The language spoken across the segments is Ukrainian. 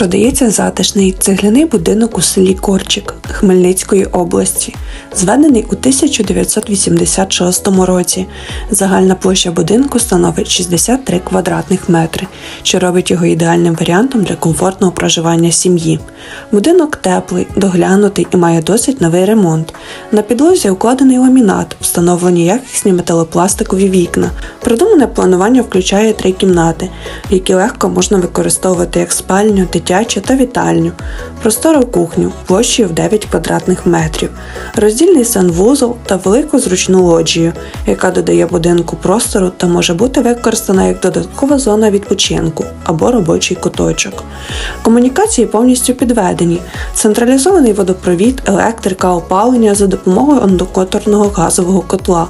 Продається затишний цегляний будинок у селі Корчик Хмельницької області, зведений у 1986 році. Загальна площа будинку становить 63 квадратних метри, що робить його ідеальним варіантом для комфортного проживання сім'ї. Будинок теплий, доглянутий і має досить новий ремонт. На підлозі укладений ламінат, встановлені якісні металопластикові вікна. Продумане планування включає три кімнати, які легко можна використовувати як спальню, дитячу та вітальню, простору кухню площею в 9 квадратних метрів, роздільний санвузол та велику зручну лоджію, яка додає будинку простору та може бути використана як додаткова зона відпочинку або робочий куточок. Комунікації повністю підведені, централізований водопровід, електрика, опалення за допомогою ондокоторного газового котла,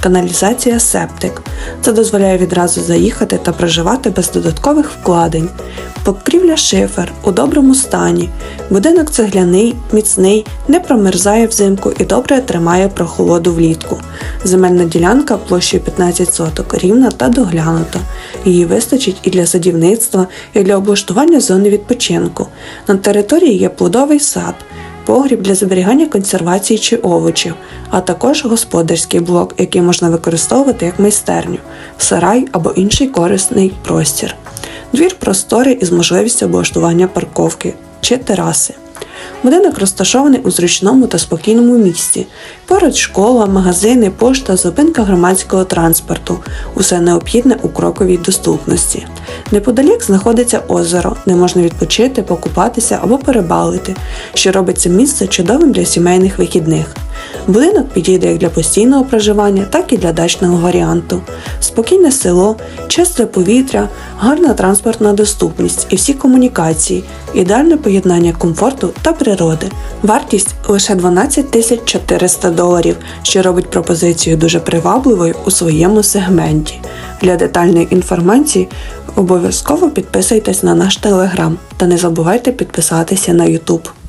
каналізація септик. Це дозволяє відразу заїхати та проживати без додаткових вкладень. Покрівля шифер у доброму стані. Будинок цегляний, міцний, не промерзає взимку і добре тримає прохолоду влітку. Земельна ділянка площею 15 соток рівна та доглянута. Її вистачить і для садівництва, і для облаштування зони відпочинку. На території є плодовий сад, погріб для зберігання консервації чи овочів, а також господарський блок, який можна використовувати як майстерню, сарай або інший корисний простір. Двір просторий із можливістю облаштування парковки чи тераси. Будинок розташований у зручному та спокійному місці. Поруч школа, магазини, пошта, зупинка громадського транспорту. Усе необхідне у кроковій доступності. Неподалік знаходиться озеро, де можна відпочити, покупатися або перебалити, що робить це місце чудовим для сімейних вихідних. Будинок підійде як для постійного проживання, так і для дачного варіанту. Спокійне село, чисте повітря, гарна транспортна доступність і всі комунікації, ідеальне поєднання комфорту та природи. Вартість лише 12 тисяч 400 доларів, що робить пропозицію дуже привабливою у своєму сегменті. Для детальної інформації обов'язково підписуйтесь на наш телеграм та не забувайте підписатися на YouTube.